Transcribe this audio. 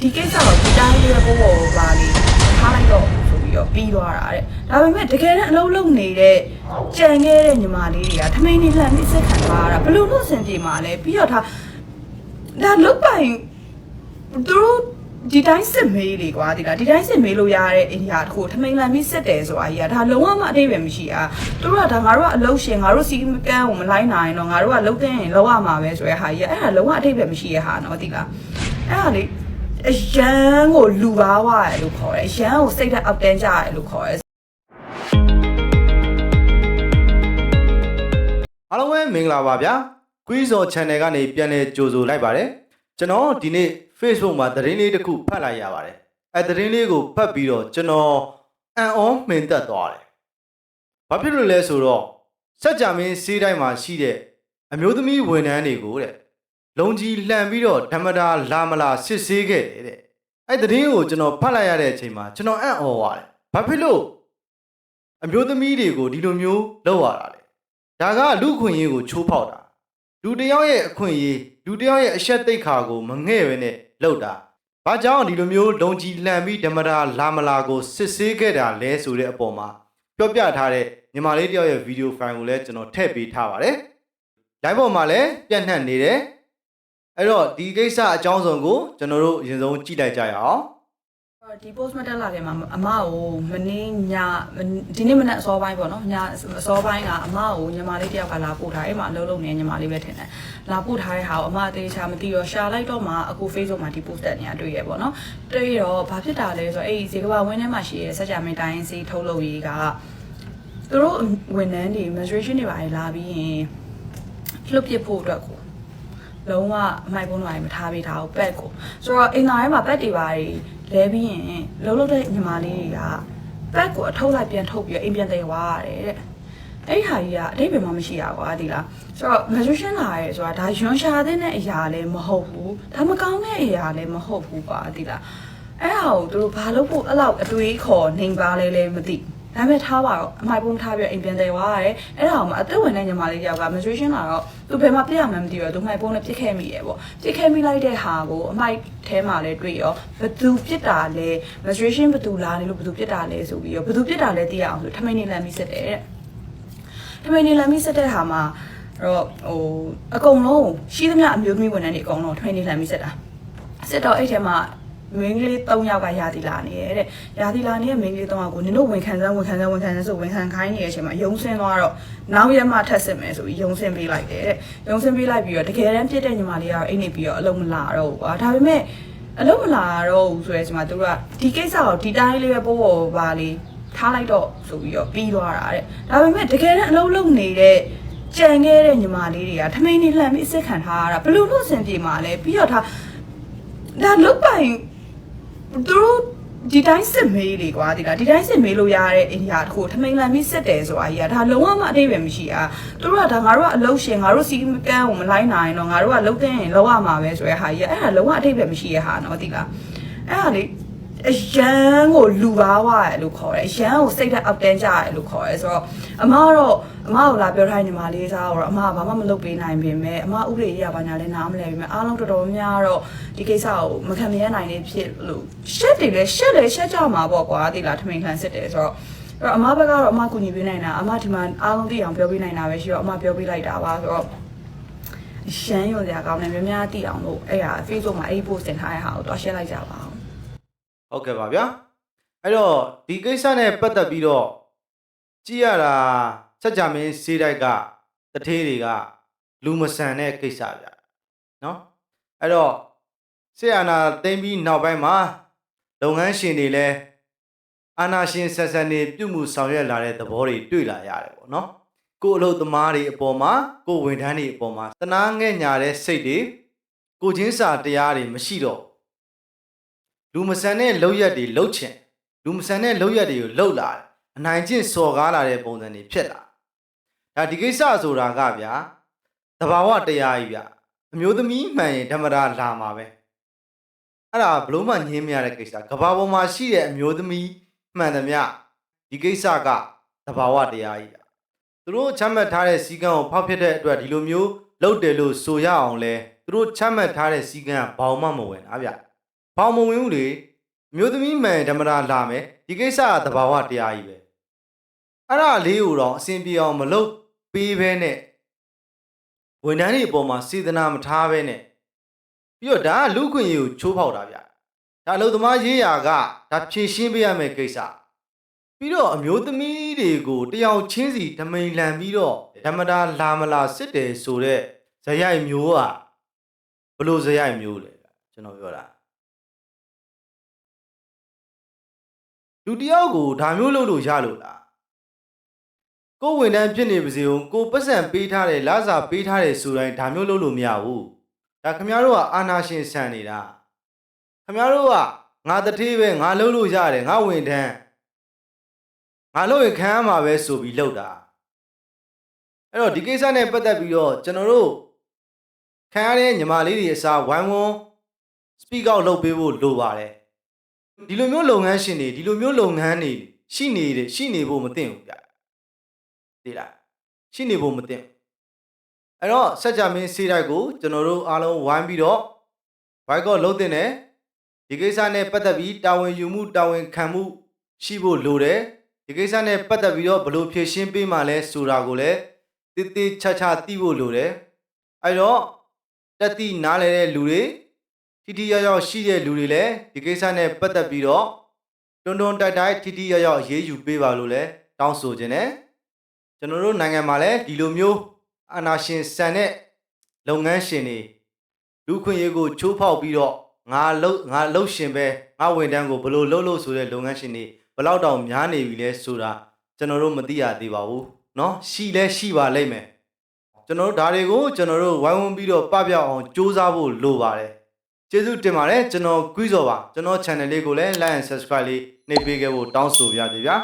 ဒီကိစ္စတော့ဒီတိုင်းလေးပဲပေါ်ပေါ်ပါလေးထားလိုက်တော့ဆိုပြီးတော့ပြီးသွားတာတဲ့ဒါပေမဲ့တကယ်တမ်းအလုံးလုံးနေတဲ့ကြံခဲ့တဲ့ညီမလေးတွေကထမင်းနေလှမ်းပြီးစစ်ခံထားတာဘယ်လို့လို့အဆင်ပြေမှာလဲပြီးတော့ဒါဒါလုတ်ပိုင်သူတို့ဒီတိုင်းစစ်မေးလေကွာဒီလားဒီတိုင်းစစ်မေးလို့ရတဲ့အိန္ဒိယတခုထမိန်လန်ပြီးစစ်တယ်ဆိုတာကြီးကဒါလုံးဝမအတိတ်ပဲမရှိอ่ะသူတို့ကဒါငါတို့ကအလုံးရှင်ငါတို့စီကန်းကိုမလိုက်နိုင်တော့ငါတို့ကလုံးတဲ့ရင်လုံးဝမှာပဲဆိုတဲ့ဟာကြီးကအဲ့ဒါလုံးဝအတိတ်ပဲမရှိရဲ့ဟာနော်ဒီလားအဲ့ဒါလေ အရန်ကိုလူပါဝါရလို့ခေါ်တယ်အရန်ကိုစိတ်ဓာတ်အောက်တန်းကြရလို့ခေါ်တယ်အားလုံးပဲမင်္ဂလာပါဗျာ Quiz on Channel ကနေပြန်လည်ကြိုဆိုလိုက်ပါတယ်ကျွန်တော်ဒီနေ့ Facebook မှာသတင်းလေးတစ်ခုဖတ်လိုက်ရပါတယ်အဲသတင်းလေးကိုဖတ်ပြီးတော့ကျွန်တော်အံ့ဩမှင်သက်သွားတယ်ဘာဖြစ်လို့လဲဆိုတော့စက်ကြမင်းစီးတိုင်းမှာရှိတဲ့အမျိုးသမီးဝန်ထမ်းတွေကိုတဲ့ လုံကြီးလှန်ပြီးတော့ဓမ္မတာလာမလာစစ်ဆေးခဲ့တယ်တဲ့အဲသတင်းကိုကျွန်တော်ဖတ်လိုက်ရတဲ့အချိန်မှာကျွန်တော်အံ့ဩသွားတယ်ဘာဖြစ်လို့အမျိုးသမီးတွေကိုဒီလိုမျိုးလုပ်ရတာလဲဒါကလူခွင့်ရေးကိုချိုးဖောက်တာလူတစ်ယောက်ရဲ့အခွင့်အရေးလူတစ်ယောက်ရဲ့အဆက်သိက္ခာကိုမငဲ့ပဲနဲ့လုပ်တာဘာကြောင့်ဒီလိုမျိုးလုံကြီးလှန်ပြီးဓမ္မတာလာမလာကိုစစ်ဆေးခဲ့တာလဲဆိုတဲ့အပေါ်မှာပြောပြထားတဲ့ညီမလေးတစ်ယောက်ရဲ့ဗီဒီယိုဖိုင်ကိုလည်းကျွန်တော်ထည့်ပေးထားပါတယ်။လိုင်းပေါ်မှာလည်းပြန့်နှံ့နေတယ်။ အဲ့တော့ဒီကိစ္စအကြောင်းစုံကိုကျွန်တော်တို့အရင်ဆုံးကြည့်လိုက်ကြရအောင်။ဒီ post မတက်လာခင်မှာအမကိုမနေ့ညဒီနေ့မနက်အစောပိုင်းပေါ့နော်ညအစောပိုင်းကအမကိုညီမလေးတယောက်ကလာပို့ထားအဲ့မှာအလုပ်လုပ်နေတဲ့ညီမလေးပဲထင်တယ်လာပို့ထားတဲ့ဟာကိုအမအသေးချာမသိတော့ရှာလိုက်တော့မှအခု Facebook မှာဒီ post တက်နေတာတွေ့ရပေါ့နော်တွေ့တော့ဘာဖြစ်တာလဲဆိုတော့အဲ့ဒီဇေကဘာဝင်းထဲမှာရှိရဲစက်ကြမင်းတိုင်းစီထုတ်လုပ်ရေးကသူတို့ဝန်ထမ်းတွေ menstruation တွေပါလာပြီးရင်လှုပ်ပစ်ဖို့အတွက်ကို လုံးဝအမိုက်ပုံးတွေမထားပေးထားဘူးပက်ကိုဆိုတော့အင်တာထဲမှာပက်တွေပါတွေလဲပြီးရင်လုံးလုံးတဲ့ညီမလေးတွေကပက်ကိုအထုတ်လိုက်ပြန်ထုတ်ပြီးအိမ်ပြန်တည်သွားရတယ်တဲ့အဲ့ဒီဟာကြီးကအတိတ်ပဲမှမရှိရကွာဒီလားဆိုတော့ menstruation လာရဲဆိုတာဒါရွန်ရှာတဲ့အရာလည်းမဟုတ်ဘူးဒါမကောင်းတဲ့အရာလည်းမဟုတ်ဘူးကွာဒီလားအဲ့ဟာကိုသူတို့ဘာလို့ဖို့အဲ့လောက်အတွေးခေါ်နေပါလဲလဲမသိ ဒါပေမဲ့ထားပါတော့အမိုက်ပုံးထားပြီးအိမ်ပြန်တယ်သွားရတယ်အဲ့ဒါကိုမှအသက်ဝင်တဲ့ညီမလေးတယောက်က menstruation လာတော့သူဘယ်မှာပြည့်ရမှန်းမသိတော့သူမိုက်ပုံးနဲ့ပြစ်ခဲ့မိတယ်ပေါ့ပြစ်ခဲ့မိလိုက်တဲ့ဟာကိုအမိုက်ထဲမှာလည်းတွေ့ရောဘသူပြစ်တာလဲ menstruation ဘသူလာနေလို့ဘသူပြစ်တာလဲဆိုပြီးရောဘသူပြစ်တာလဲသိရအောင်ဆိုထမိန်နေလမ်းပြီးစစ်တယ်တဲ့ထမိန်နေလမ်းပြီးစစ်တဲ့ဟာမှာတော့ဟိုအကုန်လုံးရှိသမျှအမျိုးသမီးဝန်ထမ်းတွေအကုန်လုံးထမိန်နေလမ်းပြီးစစ်တာစစ်တော့အဲ့ထဲမှာ မင်းကလေး3ယောက်ကရာသီလာနေရတဲ့ရာသီလာနေတဲ့မင်းကလေး3ယောက်ကိုနင်တို့ဝန်ခံစမ်းဝန်ခံစမ်းဝန်ခံစမ်းဆိုဝန်ခံခိုင်းနေတဲ့အချိန်မှာယုံစင်းသွားတော့နောက်ရက်မှထပ်စစ်မယ်ဆိုပြီးယုံစင်းပေးလိုက်တယ်တဲ့ယုံစင်းပေးလိုက်ပြီးတော့တကယ်တမ်းပြစ်တဲ့ညီမလေးကတော့အိမ်နေပြီးတော့အလုံးမလာတော့ဘူးကွာဒါပေမဲ့အလုံးမလာတော့ဘူးဆိုတဲ့အချိန်မှာသူကဒီကိစ္စကိုဒီတိုင်းလေးပဲပေါ်ပေါ်ပါလေးထားလိုက်တော့ဆိုပြီးတော့ပြီးသွားတာတဲ့ဒါပေမဲ့တကယ်တမ်းအလုံးလုံးနေတဲ့ကြံခဲ့တဲ့ညီမလေးတွေကထမိန်နေလှမ်းပြီးအစ်စ်ခံထားရတာဘယ်လို့လို့အဆင်ပြေမှာလဲပြီးတော့ဒါဒါလုတ်ပိုင် သူတို့ဒီတိုင်းစစ်မေးလေကွာဒီလားဒီတိုင်းစစ်မေးလို့ရတဲ့အိန္ဒိယတခုထမိန်လန်ပြီးစစ်တယ်ဆိုတာကြီးကဒါလုံးဝမအတိတ်ပဲမရှိอ่ะသူတို့ကဒါငါတို့ကအလုံးရှင်ငါတို့စီကန်းကိုမလိုက်နိုင်တော့ငါတို့ကလုံးတဲ့ရင်လုံးဝမှာပဲဆိုတဲ့ဟာကြီးကအဲ့ဒါလုံးဝအတိတ်ပဲမရှိရဲ့ဟာနော်ဒီလားအဲ့ဒါလေ အရန်ကိုလူပါဝါရလို့ခေါ်တယ်အရန်ကိုစိတ်ဓာတ်အောက်တန်းကြရလို့ခေါ်တယ်ဆိုတော့အမကတော့အမကိုလာပြောထားညီမလေးစားတော့အမကဘာမှမလုပ်ပေးနိုင်ပေမဲ့အမဥပဒေကြီးကဘာညာလဲနားမလဲပေမဲ့အားလုံးတော်တော်များများတော့ဒီကိစ္စကိုမခံမရနိုင်နေဖြစ်လို့ရှက်တယ်လေရှက်လေရှက်ကြမှာပေါ့ကွာဒီလားထမိန်ခံစစ်တယ်ဆိုတော့အဲ့တော့အမဘက်ကတော့အမကူညီပေးနိုင်တာအမဒီမှာအားလုံးသိအောင်ပြောပေးနိုင်တာပဲရှိတော့အမပြောပေးလိုက်တာပါဆိုတော့ရှမ်းရုံစရာကောင်းတယ်များများသိအောင်လို့အဲ့ဟာ Facebook မှာအဲ့ဒီ post တင်ထားတဲ့ဟာကိုတွား share လိုက်ကြပါအောင် ဟုတ်ကဲ့ပါဗျာအဲ့တော့ဒီကိစ္စနဲ့ပတ်သက်ပြီးတော့ကြည့်ရတာစက်ကြမင်းစေးတိုက်ကတထေးတွေကလူမဆန်တဲ့ကိစ္စဗျာနော်အဲ့တော့ဆေးအာနာသိမ့်ပြီးနောက်ပိုင်းမှာလုပ်ငန်းရှင်တွေလည်းအာနာရှင်ဆက်ဆံနေပြုမှုဆောင်ရွက်လာတဲ့သဘောတွေတွေ့လာရတယ်ပေါ့နော်ကိုယ်အလုပ်သမားတွေအပေါ်မှာကိုယ်ဝန်ထမ်းတွေအပေါ်မှာတနာငဲ့ညာတဲ့စိတ်တွေကိုချင်းစာတရားတွေမရှိတော့ လူမဆန်တဲ့လောက်ရက်တွေလှုပ်ချင်လူမဆန်တဲ့လောက်ရက်တွေကိုလှုပ်လာတယ်အနိုင်ကျင့်စော်ကားလာတဲ့ပုံစံတွေဖြစ်လာဒါဒီကိစ္စဆိုတာကဗျာတဘာဝတရားကြီးဗျအမျိုးသမီးမှန်ရင်ဓမ္မတာလာမှာပဲအဲ့ဒါဘလို့မှငင်းမရတဲ့ကိစ္စကဘာပေါ်မှာရှိတဲ့အမျိုးသမီးမှန်သမျှဒီကိစ္စကတဘာဝတရားကြီးဗျသူတို့ချမှတ်ထားတဲ့စီကံကိုဖောက်ဖြစ်တဲ့အတွက်ဒီလိုမျိုးလှုပ်တယ်လို့ဆိုရအောင်လဲသူတို့ချမှတ်ထားတဲ့စီကံကဘောင်မှမဝင်တာဗျ ဘောင်မဝင်ဘူးလေအမျိုးသမီးမှန်ဓမ္မတာလာမယ်ဒီကိစ္စကသဘာဝတရားကြီးပဲအဲ့ဒါလေးကိုတော့အစဉ်ပြေအောင်မလုပ်ပေးဘဲနဲ့ဝန်ထမ်းတွေအပေါ်မှာစေတနာမထားဘဲနဲ့ပြီးတော့ဒါကလူခွင့်ရေးကိုချိုးဖောက်တာဗျဒါအလုပ်သမားရေးရာကဒါဖြည့်ရှင်းပေးရမယ့်ကိစ္စပြီးတော့အမျိုးသမီးတွေကိုတယောက်ချင်းစီဓမိန်လန်ပြီးတော့ဓမ္မတာလာမလာစစ်တယ်ဆိုတော့ဇယိုက်မျိုးကဘလို့ဇယိုက်မျိုးလဲကျွန်တော်ပြောတာ လူတစ်ယောက်ကိုဒါမျိုးလုပ်လို့ရလို့လားကိုယ်ဝန်ထမ်းဖြစ်နေပါစေဦးကိုပတ်စံပေးထားတယ်လာစာပေးထားတယ်ဆိုတိုင်းဒါမျိုးလုပ်လို့မရဘူးဒါခင်ဗျားတို့ကအာနာရှင်ဆန်နေတာခင်ဗျားတို့ကငါတတိပဲငါလုပ်လို့ရတယ်ငါဝန်ထမ်းငါလုပ်ရင်ခံရမှာပဲဆိုပြီးလုပ်တာအဲ့တော့ဒီကိစ္စနဲ့ပတ်သက်ပြီးတော့ကျွန်တော်တို့ခံရတဲ့ညီမလေးတွေအစားဝိုင်းဝန်း speak out လုပ်ပေးဖို့လိုပါတယ် ဒီလိုမျိုးလုပ်ငန်းရှင်တွေဒီလိုမျိုးလုပ်ငန်းတွေရှိနေတယ်ရှိနေဖို့မသင့်ဘူးဗျသိလားရှိနေဖို့မသင့်အဲ့တော့စัจ जा မင်းစေးတိုက်ကိုကျွန်တော်တို့အားလုံးဝိုင်းပြီးတော့ဘိုက်ကောလုံးတင်တယ်ဒီကိစ္စနဲ့ပတ်သက်ပြီးတာဝန်ယူမှုတာဝန်ခံမှုရှိဖို့လိုတယ်ဒီကိစ္စနဲ့ပတ်သက်ပြီးတော့ဘယ်လို့ဖြည့်ရှင်းပေးမှလဲဆိုတာကိုလည်းတိတိချာချာသိဖို့လိုတယ်အဲ့တော့တက်တိနားလဲတဲ့လူတွေ ထိထိရောက်ရောက်ရှိတဲ့လူတွေလည်းဒီကိစ္စနဲ့ပတ်သက်ပြီးတော့တွန်းတွန်းတိုက်တိုက်ထိထိရောက်ရောက်အရေးယူပေးပါလို့လည်းတောင်းဆိုခြင်းနဲ့ကျွန်တော်တို့နိုင်ငံမှာလည်းဒီလိုမျိုးအာဏာရှင်ဆန်တဲ့လုပ်ငန်းရှင်တွေလူခွင့်ရေးကိုချိုးဖောက်ပြီးတော့ငါလှုပ်ငါလှုပ်ရှင်ပဲငါဝန်တန်းကိုဘယ်လိုလှုပ်လို့ဆိုတဲ့လုပ်ငန်းရှင်တွေဘယ်လောက်တောင်များနေပြီလဲဆိုတာကျွန်တော်တို့မသိရသေးပါဘူးเนาะရှိလဲရှိပါလိမ့်မယ်ကျွန်တော်တို့ဒါတွေကိုကျွန်တော်တို့ဝိုင်းဝန်းပြီးတော့ပပျောက်အောင်စူးစမ်းဖို့လိုပါတယ် ကျေးဇူးတင်ပါတယ်ကျွန်တော်ကွီးစော်ပါကျွန်တော် channel လေးကိုလည်း like and subscribe လေးနှိပ်ပေးခဲ့ဖို့တောင်းဆိုပါရစေဗျာ